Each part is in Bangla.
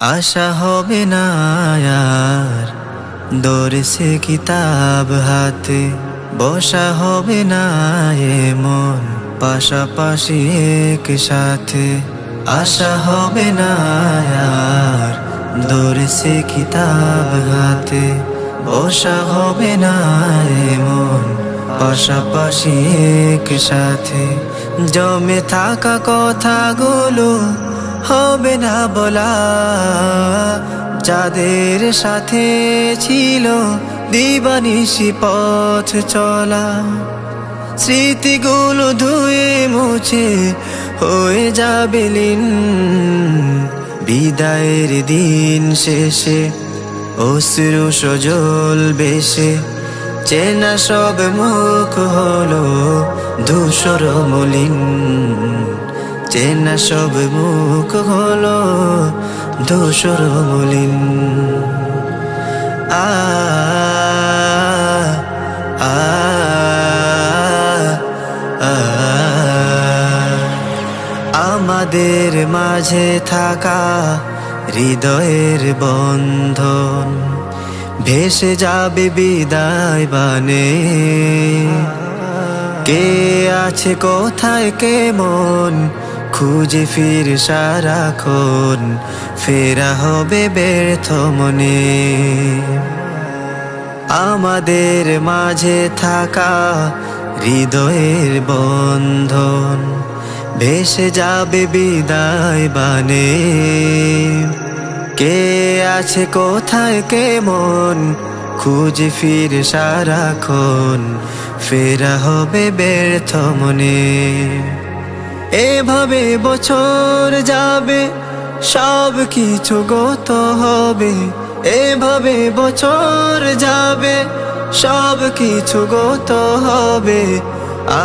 আশা হবে না আর। কিতাব হাতে, বসা হবে না এমন পাশাপাশি এক সাথে, আশা হবে না আর। কিতাব হাতে, বসা হবে না এমন পাশাপাশি এক সাথে, জমে থাকা কথাগুলো হবে না বলা। যাদের সাথে ছিল দিবানিশি পথ চলা, স্মৃতিগুলো ধুয়ে মুছে হয়ে যাবে লীন। বিদায়ের দিন শেষে অশ্রু সজল বেশে, চেনা সব মুখ হলো ধূসর মলিন। চেনা সব মুখ হলো ধূসর মলিন আ আমাদের মাঝে থাকা হৃদয়ের বন্ধন ভেসে যাবে বিদায় বানে কে আছে কোথায় কেমন খুঁজে ফির সারাক্ষণ, ফেরা হবে ব্যর্থ মনে। আমাদের মাঝে থাকা হৃদয়ের বন্ধন, ভেসে যাবে বিদায় বানে কে আছে কোথায় কেমন, খুঁজে ফির সারাক্ষণ, ফেরা হবে ব্যর্থ মনে। এভাবে বছর যাবে, সব কিছু গত হবে। এভাবে বছর যাবে, সব কিছু গত হবে।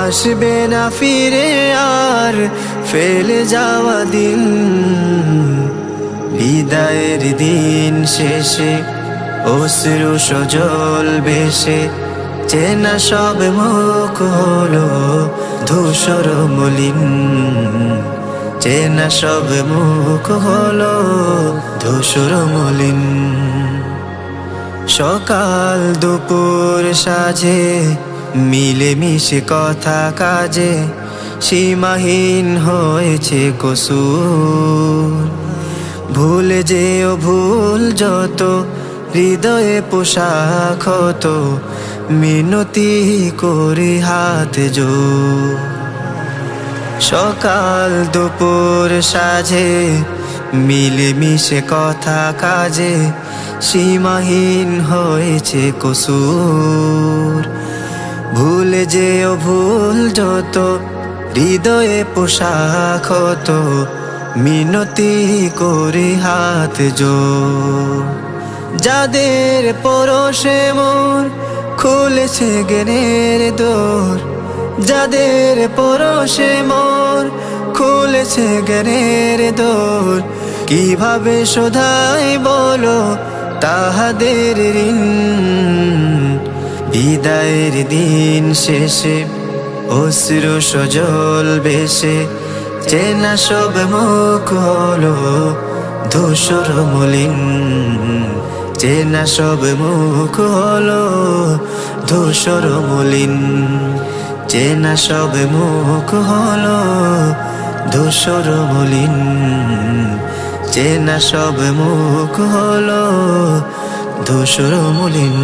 আসবে না ফিরে আর ফেলে যাওয়া দিন। বিদায়ের দিন শেষে অশ্রু সজল বেশে চেনা সব মুখ হলো ধূসর মলিন। চেনা সব মুখ হলো ধূসর মলিন। সকাল দুপুর সাজে মিলে মিশে কথা কাজে, সীমাহীন হয়েছে কসুর। ভুলে যেও ভুল যত, হৃদয়ে পোশাক হতো মিনতি করে হাত জো সকাল দুপুর সাজে মিলে মিশে কথা কাজে, সীমাহীন হয়েছে কসুর। ভুলে যেও ভুল যত, হৃদয়ে পোশাক হতো, মিনতি করে হাত জো যাদের পরশে মোর খুলেছে জ্ঞানের দোর, যাদের পরশে মোর খুলেছে জ্ঞানের দোর। কীভাবে শোধাই বলো তাহাদের ঋণ? বিদায়ের দিন শেষে অশ্রু সজল বেশে, চেনা সব মুখ হলো ধূসর মলিন। চেনা সব মুখ হলো ধূসর মলিন। চেনা সব মুখ হলো ধূসর মলিন। চেনা সব মুখ হলো ধূসর মলিন।